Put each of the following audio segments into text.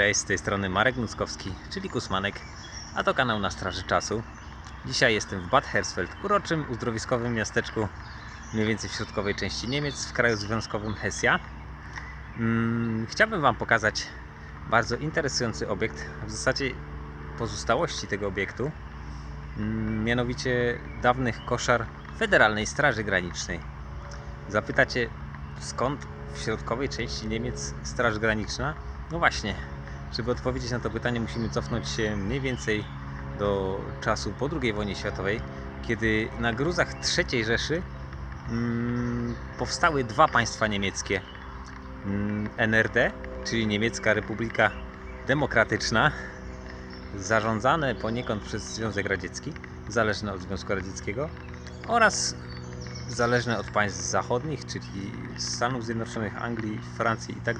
Cześć, z tej strony Marek Nuckowski, czyli Kusmanek, a to kanał na Straży Czasu. Dzisiaj jestem w Bad Hersfeld, uroczym, uzdrowiskowym miasteczku mniej więcej w środkowej części Niemiec, w kraju związkowym Hesja. Mm, chciałbym Wam pokazać bardzo interesujący obiekt, w zasadzie pozostałości tego obiektu, mm, mianowicie dawnych koszar Federalnej Straży Granicznej. Zapytacie, skąd w środkowej części Niemiec Straż Graniczna? No właśnie, żeby odpowiedzieć na to pytanie, musimy cofnąć się mniej więcej do czasu po II wojnie światowej, kiedy na gruzach III Rzeszy mm, powstały dwa państwa niemieckie. Mm, NRD, czyli Niemiecka Republika Demokratyczna, zarządzane poniekąd przez Związek Radziecki, zależne od Związku Radzieckiego, oraz zależne od państw zachodnich, czyli Stanów Zjednoczonych, Anglii, Francji i tak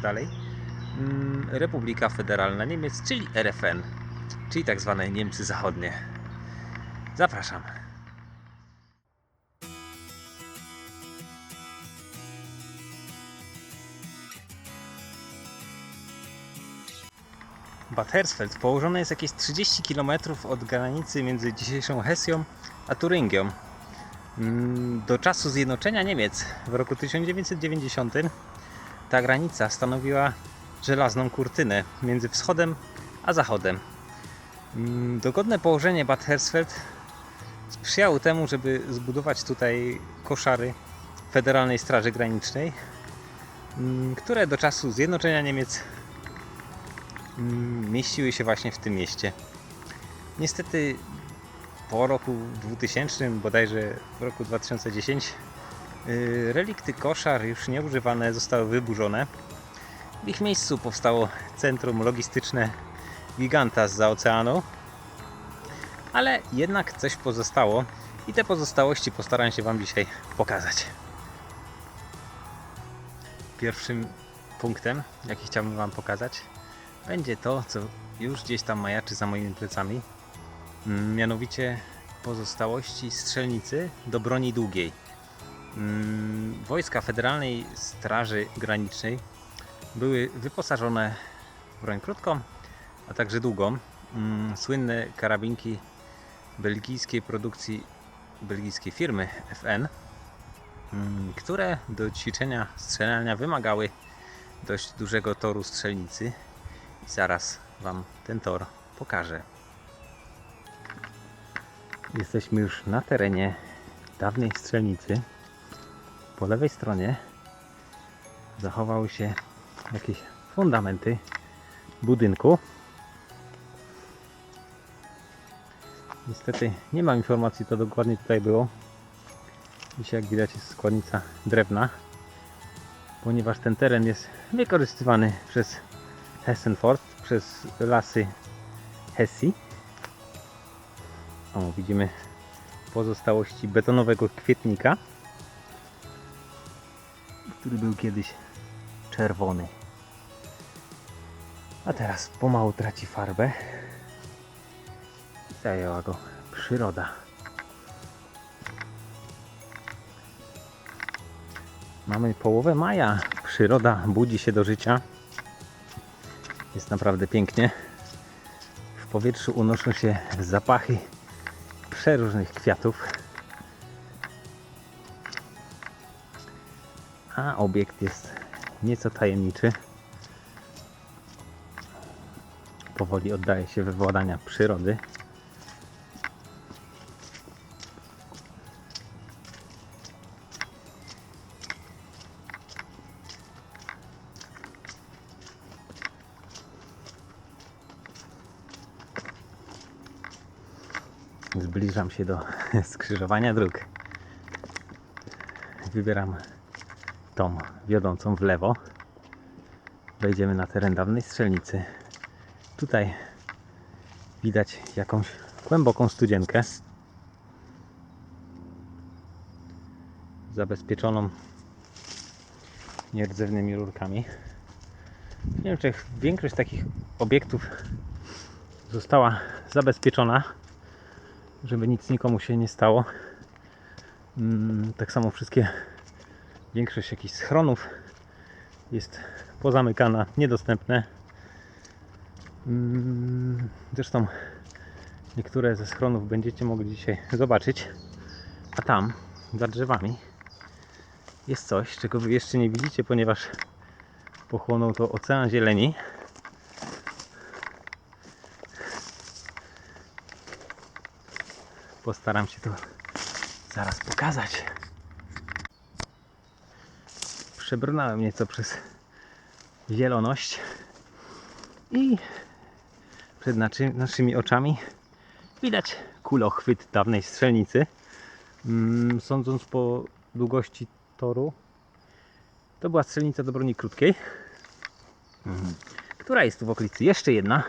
Republika Federalna Niemiec, czyli RFN, czyli tak zwane Niemcy Zachodnie. Zapraszam. Bad Hersfeld położone jest jakieś 30 km od granicy między dzisiejszą Hesją a Turyngią. Mm, Do czasu zjednoczenia Niemiec w roku 1990 ta granica stanowiła żelazną kurtynę między wschodem a zachodem. Mm, Dogodne położenie Bad Hersfeld sprzyjało temu, żeby zbudować tutaj koszary Federalnej Straży Granicznej, mm, które do czasu zjednoczenia Niemiec mm, mieściły się właśnie w tym mieście. Niestety po roku 2000, bodajże w roku 2010, yy, relikty koszar już nieużywane zostały wyburzone. W ich miejscu powstało centrum logistyczne giganta z oceanu, ale jednak coś pozostało i te pozostałości postaram się Wam dzisiaj pokazać. Pierwszym punktem, jaki chciałbym Wam pokazać, będzie to, co już gdzieś tam majaczy za moimi plecami, Mm, mianowicie pozostałości strzelnicy do broni długiej. Mm, Wojska Federalnej Straży Granicznej były wyposażone w broń krótką, a także długą. Mm, Słynne karabinki belgijskiej produkcji, belgijskiej firmy FN, mm, które do ćwiczenia strzelania wymagały dość dużego toru strzelnicy. I zaraz Wam ten tor pokażę. Jesteśmy już na terenie dawnej strzelnicy. Po lewej stronie zachowały się jakieś fundamenty budynku. Niestety nie mam informacji, co dokładnie tutaj było. Dzisiaj, jak widać, jest składnica drewna, ponieważ ten teren jest wykorzystywany przez Hessenfort, przez lasy Hessi. O, widzimy pozostałości betonowego kwietnika, który był kiedyś czerwony. A teraz pomału traci farbę. Zajęła go przyroda. Mamy połowę maja. Przyroda budzi się do życia. Jest naprawdę pięknie. W powietrzu unoszą się zapachy przeróżnych kwiatów. A obiekt jest nieco tajemniczy. Powoli oddaje się we władania przyrody. Zbliżam się do skrzyżowania dróg. Wybieram tą wiodącą w lewo. Wejdziemy na teren dawnej strzelnicy. Tutaj widać jakąś głęboką studzienkę. Zabezpieczoną nierdzewnymi rurkami. W Niemczech większość takich obiektów została zabezpieczona żeby nic nikomu się nie stało. Mm, Tak samo wszystkie, większość jakichś schronów jest pozamykana, niedostępne. Mm, Zresztą niektóre ze schronów będziecie mogli dzisiaj zobaczyć. A tam, za drzewami, jest coś, czego wy jeszcze nie widzicie, ponieważ pochłonął to ocean zieleni. Postaram się to zaraz pokazać. Przebrnąłem nieco przez zieloność i przed naczy, naszymi oczami widać kulochwyt dawnej strzelnicy. Mm, sądząc po długości toru, to była strzelnica do broni krótkiej, mm, która jest tu w okolicy jeszcze jedna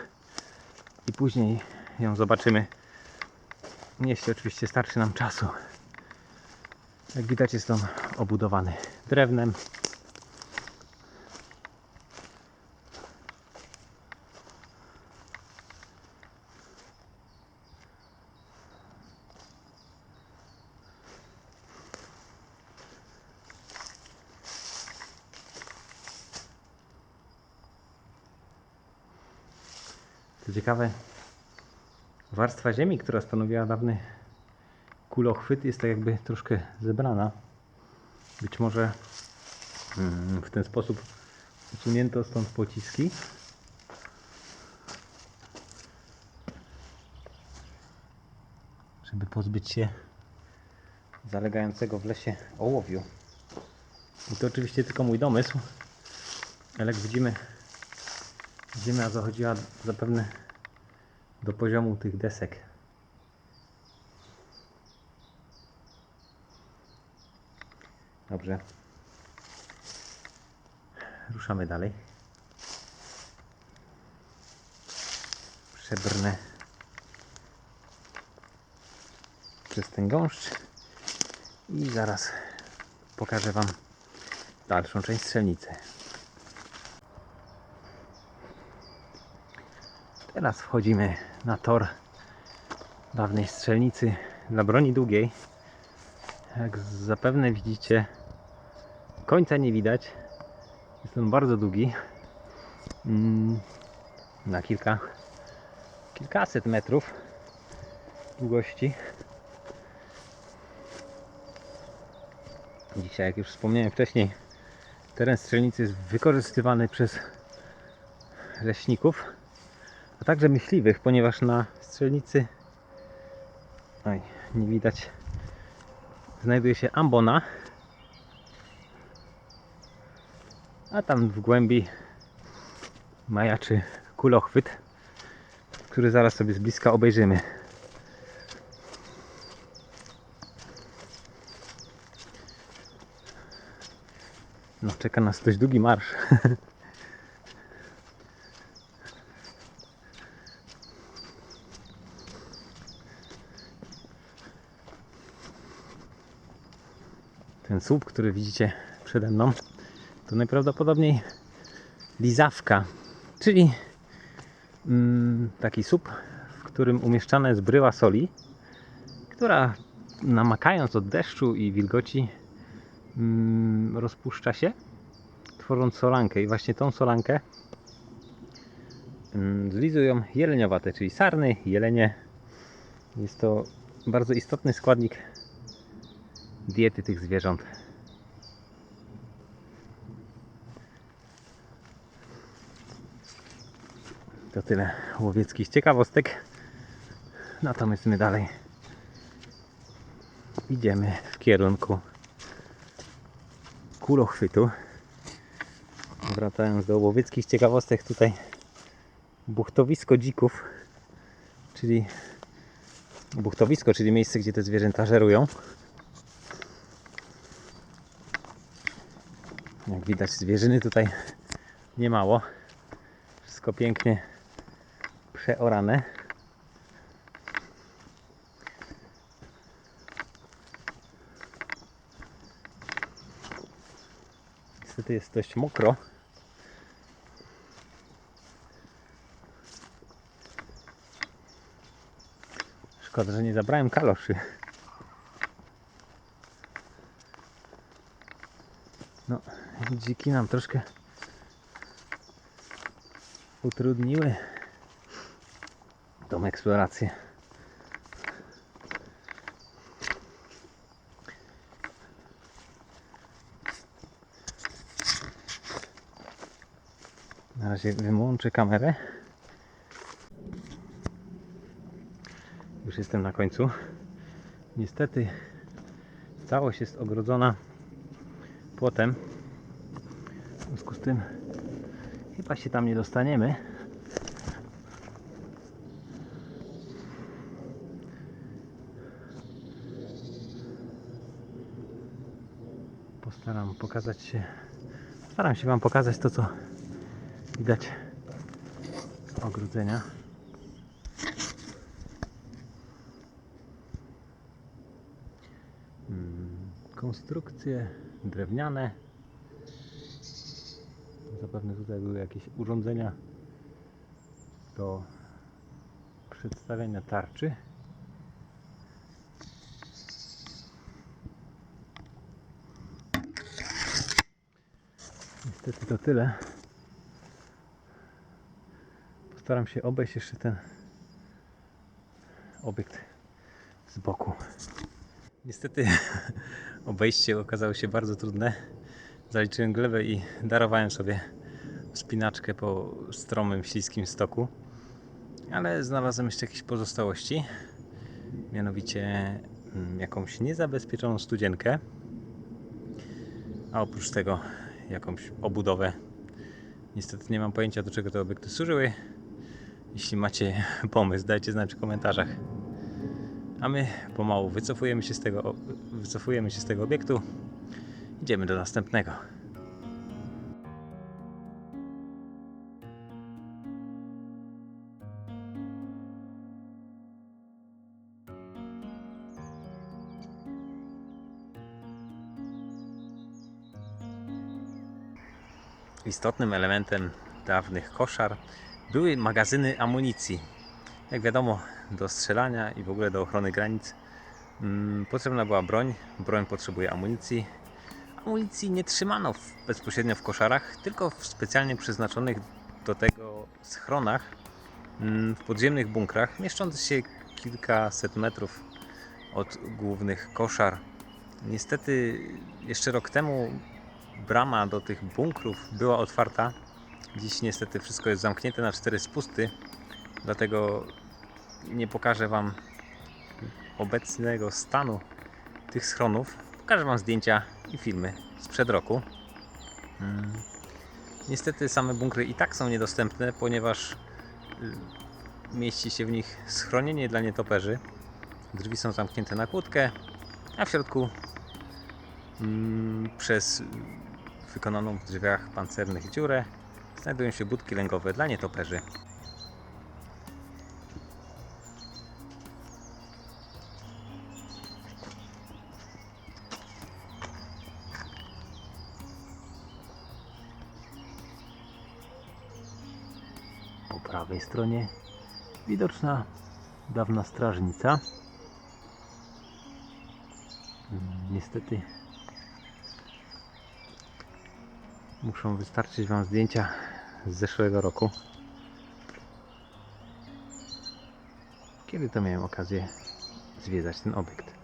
i później ją zobaczymy, jeśli oczywiście starczy nam czasu. Jak widać jest on obudowany drewnem. Co ciekawe, warstwa ziemi, która stanowiła dawny kulochwyt, jest tak jakby troszkę zebrana. Być może mm, w ten sposób usunięto stąd pociski. Żeby pozbyć się zalegającego w lesie ołowiu. I to oczywiście tylko mój domysł, ale jak widzimy, ziemia zachodziła zapewne do poziomu tych desek. Dobrze. Ruszamy dalej. Przebrnę przez ten gąszcz i zaraz pokażę Wam dalszą część strzelnicy. Teraz wchodzimy na tor dawnej strzelnicy dla broni długiej. Jak zapewne widzicie, końca nie widać. Jest on bardzo długi. Mm, Na kilka, kilkaset metrów długości. Dzisiaj, jak już wspomniałem wcześniej, teren strzelnicy jest wykorzystywany przez leśników, a także myśliwych, ponieważ na strzelnicy oj, nie widać znajduje się ambona. A tam w głębi majaczy kulochwyt który zaraz sobie z bliska obejrzymy. No czeka nas dość długi marsz ten słup, który widzicie przede mną, to najprawdopodobniej lizawka, czyli mm, taki słup, w którym umieszczana jest bryła soli, która namakając od deszczu i wilgoci mm, rozpuszcza się, tworząc solankę. I właśnie tą solankę mm, zlizują jeleniowate, czyli sarny, jelenie. Jest to bardzo istotny składnik diety tych zwierząt. To tyle łowieckich ciekawostek. Natomiast my dalej idziemy w kierunku kulochwytu. Wracając do łowieckich ciekawostek, tutaj buchtowisko dzików, czyli buchtowisko, czyli miejsce, gdzie te zwierzęta żerują. Jak widać zwierzyny tutaj niemało. Wszystko pięknie przeorane. Niestety jest dość mokro. Szkoda, że nie zabrałem kaloszy. No, dziki nam troszkę utrudniły tą eksplorację. Na razie wyłączę kamerę. Już jestem na końcu. Niestety całość jest ogrodzona płotem. Związku z tym chyba się tam nie dostaniemy. Postaram pokazać się. Staram się Wam pokazać to, co widać ogrodzenia. Mm, Konstrukcje drewniane. Zapewne tutaj były jakieś urządzenia do przedstawiania tarczy. Niestety to tyle. Postaram się obejść jeszcze ten obiekt z boku. Niestety obejście okazało się bardzo trudne. Zaliczyłem glebę i darowałem sobie wspinaczkę po stromym, śliskim stoku. Ale znalazłem jeszcze jakieś pozostałości. Mianowicie mm, jakąś niezabezpieczoną studzienkę. A oprócz tego jakąś obudowę. Niestety nie mam pojęcia do czego te obiekty służyły. Jeśli macie pomysł, dajcie znać w komentarzach. A my pomału wycofujemy się z tego, wycofujemy się z tego obiektu. Idziemy do następnego. Istotnym elementem dawnych koszar były magazyny amunicji. Jak wiadomo, do strzelania i w ogóle do ochrony granic mm, potrzebna była broń. Broń potrzebuje amunicji. Amunicji nie trzymano w, bezpośrednio w koszarach, tylko w specjalnie przeznaczonych do tego schronach mm, w podziemnych bunkrach, mieszczących się kilkaset metrów od głównych koszar. Niestety, jeszcze rok temu brama do tych bunkrów była otwarta. Dziś niestety wszystko jest zamknięte na cztery spusty, dlatego nie pokażę Wam obecnego stanu tych schronów. Pokażę Wam zdjęcia i filmy sprzed roku. Mm. Niestety same bunkry i tak są niedostępne, ponieważ y, mieści się w nich schronienie dla nietoperzy. Drzwi są zamknięte na kłódkę, a w środku przez wykonaną w drzwiach pancernych dziurę znajdują się budki lęgowe dla nietoperzy. Po prawej stronie widoczna dawna strażnica. Mm, Niestety muszą wystarczyć Wam zdjęcia z zeszłego roku. Kiedy to miałem okazję zwiedzać ten obiekt.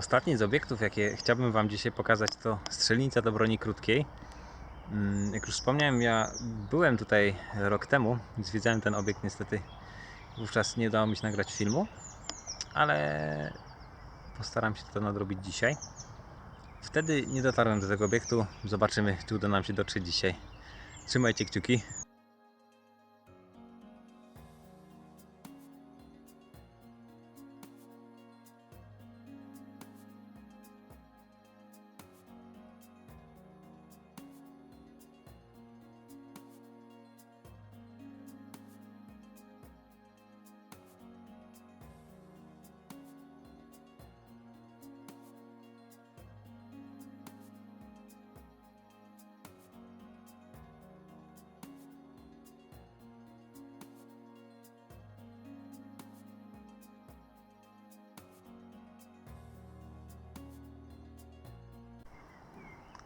Ostatni z obiektów, jakie chciałbym Wam dzisiaj pokazać, to strzelnica do broni krótkiej. Mm, Jak już wspomniałem, ja byłem tutaj rok temu, zwiedzałem ten obiekt niestety. Wówczas nie udało mi się nagrać filmu, ale postaram się to nadrobić dzisiaj. Wtedy nie dotarłem do tego obiektu. Zobaczymy, czy uda nam się dotrzeć dzisiaj. Trzymajcie kciuki.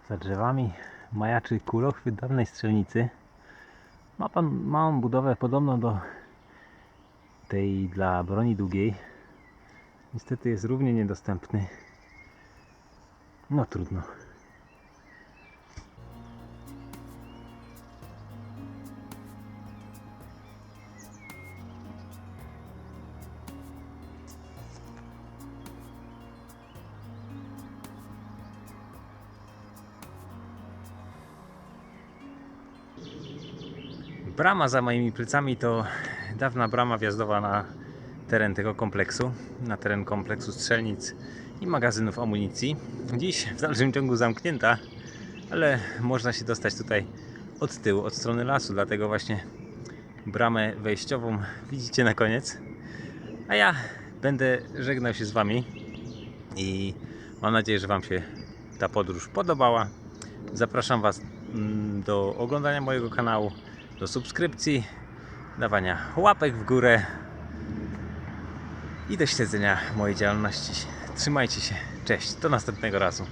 Za drzewami majaczy kulochwyt dawnej strzelnicy. Ma pan małą budowę podobną do tej dla broni długiej. Niestety jest równie niedostępny. No trudno. Brama za moimi plecami to dawna brama wjazdowa na teren tego kompleksu, na teren kompleksu strzelnic i magazynów amunicji. Dziś w dalszym ciągu zamknięta, ale można się dostać tutaj od tyłu, od strony lasu, dlatego właśnie bramę wejściową widzicie na koniec. A ja będę żegnał się z Wami i mam nadzieję, że Wam się ta podróż podobała. Zapraszam Was mm, do oglądania mojego kanału, do subskrypcji, dawania łapek w górę i do śledzenia mojej działalności. Trzymajcie się, cześć, do następnego razu.